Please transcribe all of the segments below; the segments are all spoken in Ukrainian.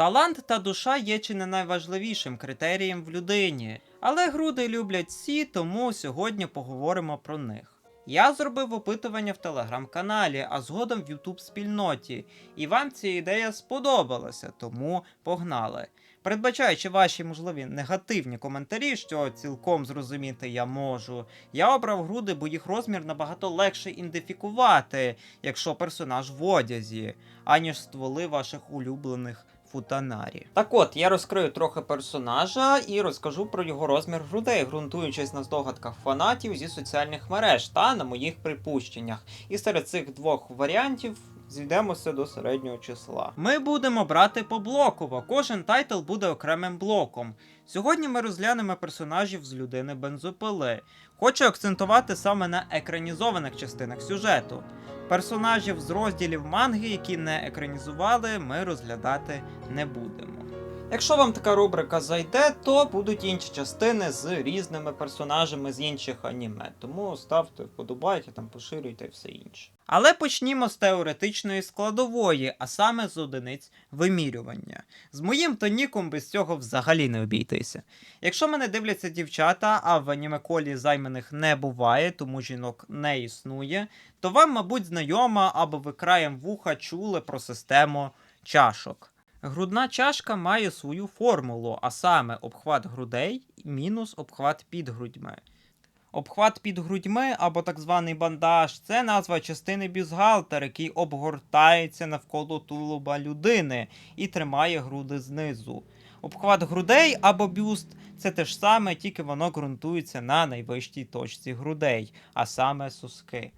Талант та душа є чи не найважливішим критерієм в людині, але груди люблять всі, тому сьогодні поговоримо про них. Я зробив опитування в телеграм-каналі, а згодом в Ютуб спільноті, і вам ця ідея сподобалася, тому погнали. Передбачаючи ваші можливі негативні коментарі, що цілком зрозуміти я можу, я обрав груди, бо їх розмір набагато легше ідентифікувати, якщо персонаж в одязі, аніж стволи ваших улюблених футанарі. Так от, я розкрию трохи персонажа і розкажу про його розмір грудей, ґрунтуючись на здогадках фанатів зі соціальних мереж та на моїх припущеннях. І серед цих двох варіантів. Зійдемося до середнього числа. Ми будемо брати поблоково. Кожен тайтл буде окремим блоком. Сьогодні ми розглянемо персонажів з людини бензопили. Хочу акцентувати саме на екранізованих частинах сюжету. Персонажів з розділів манги, які не екранізували, ми розглядати не будемо. Якщо вам така рубрика зайде, то будуть інші частини з різними персонажами з інших аніме. Тому ставте вподобайки, там поширюйте все інше. Але почнімо з теоретичної складової, а саме з одиниць вимірювання. З моїм тоніком без цього взагалі не обійтися. Якщо мене дивляться дівчата, а в анімеколі займаних не буває, тому жінок не існує, то вам, мабуть, знайома або ви краєм вуха чули про систему чашок. Грудна чашка має свою формулу, а саме обхват грудей мінус обхват під грудьми. Обхват під грудьми або так званий бандаж це назва частини бюстгальтера, який обгортається навколо тулуба людини і тримає груди знизу. Обхват грудей або бюст це те ж саме, тільки воно ґрунтується на найвищій точці грудей, а саме соски.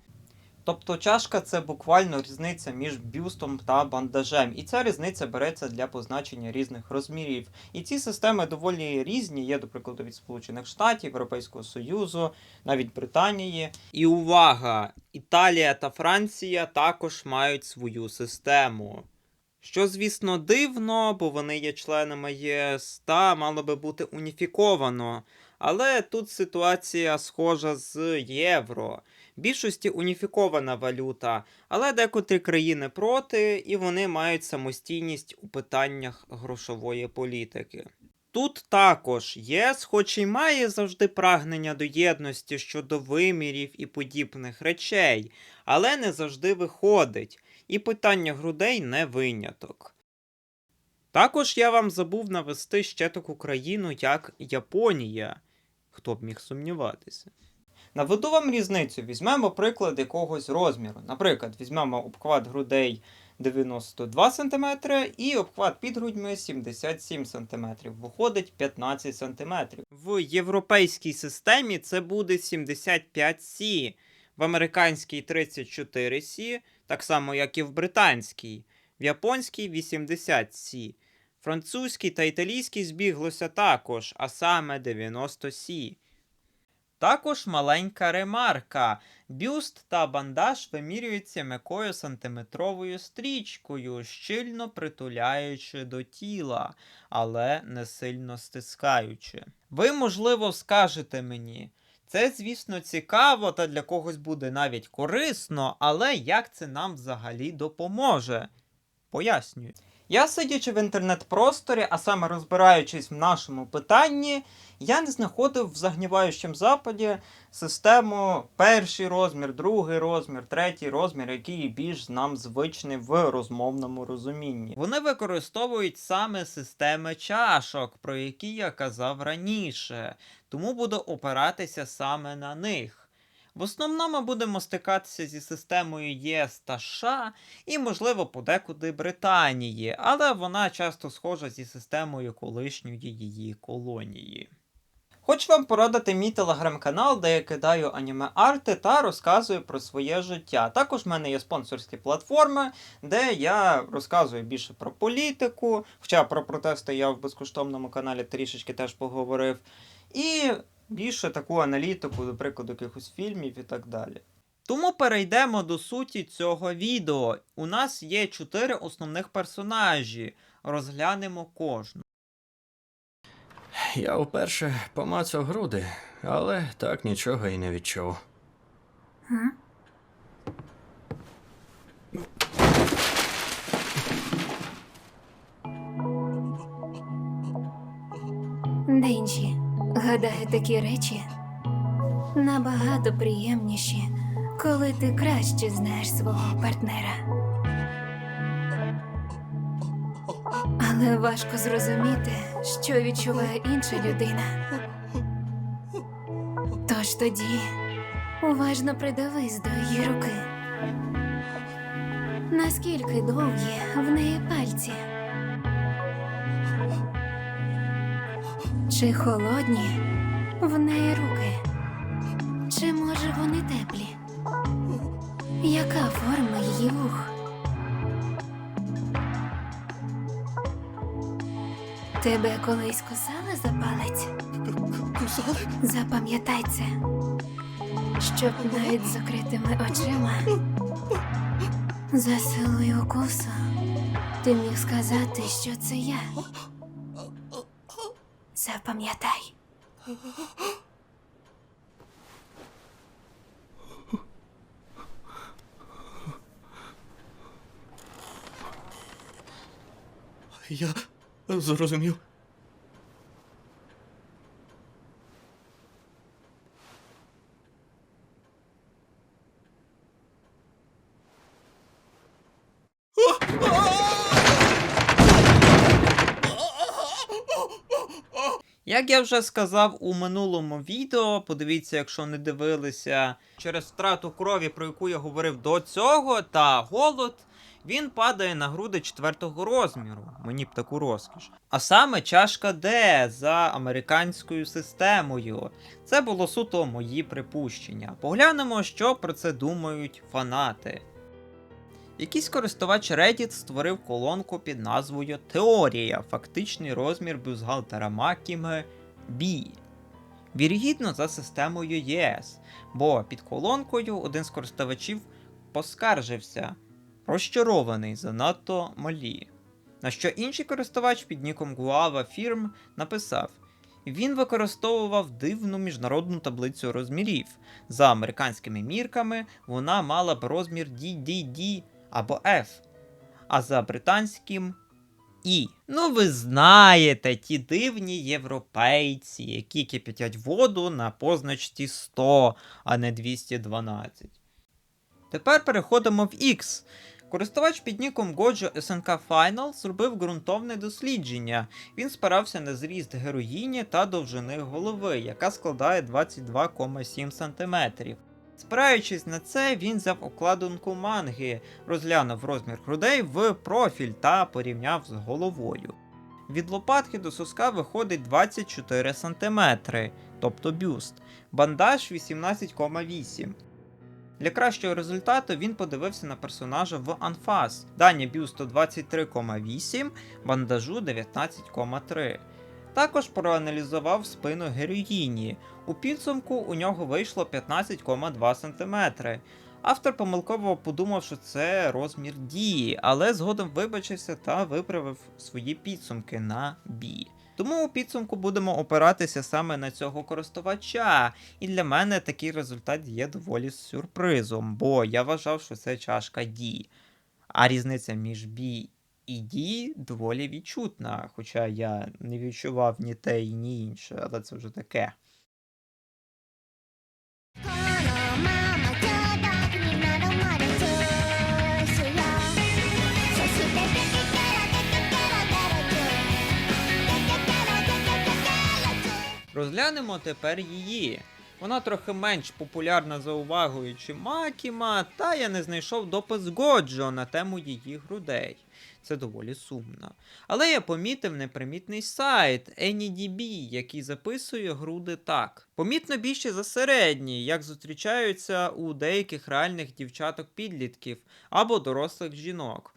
Тобто чашка це буквально різниця між бюстом та бандажем, і ця різниця береться для позначення різних розмірів. І ці системи доволі різні, є, до прикладу, від Сполучених Штатів, Європейського Союзу, навіть Британії. І увага! Італія та Франція також мають свою систему. Що, звісно, дивно, бо вони є членами ЄС та мало би бути уніфіковано. Але тут ситуація схожа з євро. Більшості уніфікована валюта, але декотрі країни проти, і вони мають самостійність у питаннях грошової політики. Тут також ЄС, хоч і має завжди прагнення до єдності щодо вимірів і подібних речей, але не завжди виходить, і питання грудей не виняток. Також я вам забув навести ще таку країну, як Японія. Хто б міг сумніватися? Наведу вам різницю. Візьмемо приклад якогось розміру. Наприклад, візьмемо обхват грудей 92 см і обхват під грудьми 77 см. Виходить 15 см. В європейській системі це буде 75 сі, в американській 34 сі, так само як і в британській, в японській 80 сі. Французький та італійський збіглося також, а саме 90 сі. Також маленька ремарка. Бюст та бандаж вимірюються м'якою сантиметровою стрічкою, щільно притуляючи до тіла, але не сильно стискаючи. Ви, можливо, скажете мені. Це, звісно, цікаво та для когось буде навіть корисно, але як це нам взагалі допоможе? Пояснюю. Я сидячи в інтернет-просторі, а саме розбираючись в нашому питанні, я не знаходив в загніваючому западі систему перший розмір, другий розмір, третій розмір, який більш нам звичний в розмовному розумінні. Вони використовують саме системи чашок, про які я казав раніше, тому буду опиратися саме на них. В основному будемо стикатися зі системою ЄС та США і, можливо, подекуди Британії, але вона часто схожа зі системою колишньої її колонії. Хочу вам порадити мій телеграм-канал, де я кидаю аніме-арти та розказую про своє життя. Також в мене є спонсорські платформи, де я розказую більше про політику, хоча про протести я в безкоштовному каналі трішечки теж поговорив. І більше таку аналітику, до прикладу, якихось фільмів і так далі. Тому перейдемо до суті цього відео. У нас є чотири основних персонажі. Розглянемо кожну. Я вперше помацав груди, але так нічого і не відчув. Денджі, гадаю, такі речі набагато приємніші, коли ти краще знаєш свого партнера. Але важко зрозуміти, що відчуває інша людина. Тож тоді уважно придивись до її руки. Наскільки довгі в неї пальці? Чи холодні в неї руки? Чи може вони теплі? Яка форма її вух? Тебе колись кусали за палець? Кусали? Запам'ятай це, щоб навіть з закритими очима за силою укусу ти міг сказати, що це я. Запам'ятай. Я зрозумів. Як я вже сказав у минулому відео, подивіться, якщо не дивилися, через втрату крові, про яку я говорив до цього, та голод, він падає на груди четвертого розміру. Мені б таку розкіш. А саме чашка Д за американською системою. Це було суто мої припущення. Поглянемо, що про це думають фанати. Якийсь користувач Reddit створив колонку під назвою Теорія. Фактичний розмір бюстгальтера Макіме B. Вірогідно за системою ЄС, бо під колонкою один з користувачів поскаржився, розчарований занадто малі. На що інший користувач під ніком Guava Firm написав: він використовував дивну міжнародну таблицю розмірів. За американськими мірками вона мала б розмір DDD або F, а за британським І. Ну, ви знаєте, ті дивні європейці, які кипятять воду на позначці 100, а не 212. Тепер переходимо в X. Користувач під ніком Gojo SNK Final зробив ґрунтовне дослідження. Він спирався на зріст героїні та довжини голови, яка складає 22,7 см. Спираючись на це, він взяв обкладинку манги, розглянув розмір грудей в профіль та порівняв з головою. Від лопатки до соска виходить 24 см, тобто бюст, бандаж 18,8. Для кращого результату він подивився на персонажа в анфас. Дані бюсту 23,8, бандажу 19,3. Також проаналізував спину героїні. У підсумку у нього вийшло 15,2 см. Автор помилково подумав, що це розмір дії, але згодом вибачився та виправив свої підсумки на B. Тому у підсумку будемо опиратися саме на цього користувача, і для мене такий результат є доволі сюрпризом, бо я вважав, що це чашка D. А різниця між B і дії доволі відчутна, хоча я не відчував ні те і ні інше, але це вже таке. Розглянемо тепер її. Вона трохи менш популярна за увагою, чи Макіма, та я не знайшов допис Годжо на тему її грудей. Це доволі сумно. Але я помітив непримітний сайт AnyDB, який записує груди так. Помітно більше за середні, як зустрічаються у деяких реальних дівчаток-підлітків або дорослих жінок.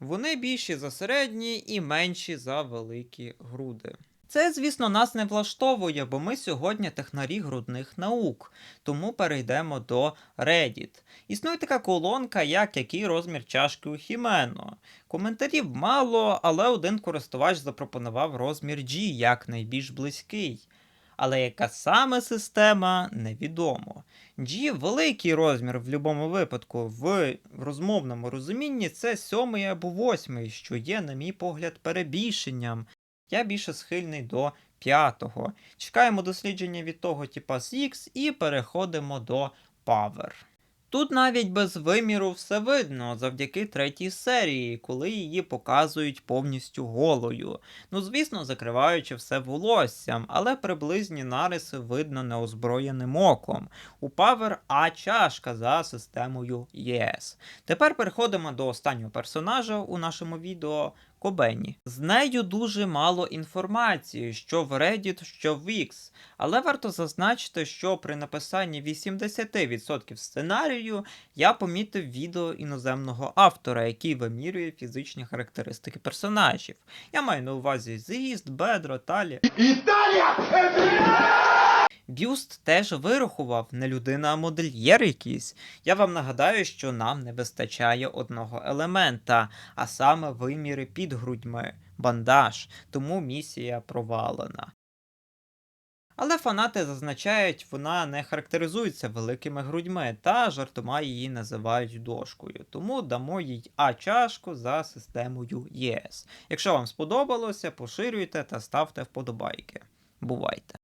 Вони більші за середні і менші за великі груди. Це, звісно, нас не влаштовує, бо ми сьогодні технарі грудних наук, тому перейдемо до Reddit. Існує така колонка, як який розмір чашки у Хімено. Коментарів мало, але один користувач запропонував розмір G як найбільш близький. Але яка саме система, невідомо. G великий розмір в будь-якому випадку. В розмовному розумінні це сьомий або восьмий, що є, на мій погляд, перебільшенням. Я більше схильний до п'ятого. Чекаємо дослідження від того типа з X і переходимо до Power. Тут навіть без виміру все видно завдяки третій серії, коли її показують повністю голою. Ну, звісно, закриваючи все волоссям, але приблизні нариси видно неозброєним оком. У Power А чашка за системою ЄС. Тепер переходимо до останнього персонажа у нашому відео. Кобені. З нею дуже мало інформації, що в Reddit, що в X, але варто зазначити, що при написанні 80% сценарію я помітив відео іноземного автора, який вимірює фізичні характеристики персонажів. Я маю на увазі з'їзд, бедро, талія. Бюст теж вирахував не людина, а модельєр якийсь. Я вам нагадаю, що нам не вистачає одного елемента, а саме виміри під грудьми, бандаж, тому місія провалена. Але фанати зазначають, вона не характеризується великими грудьми та жартома її називають дошкою. Тому дамо їй А чашку за системою ЄС. Якщо вам сподобалося, поширюйте та ставте вподобайки. Бувайте!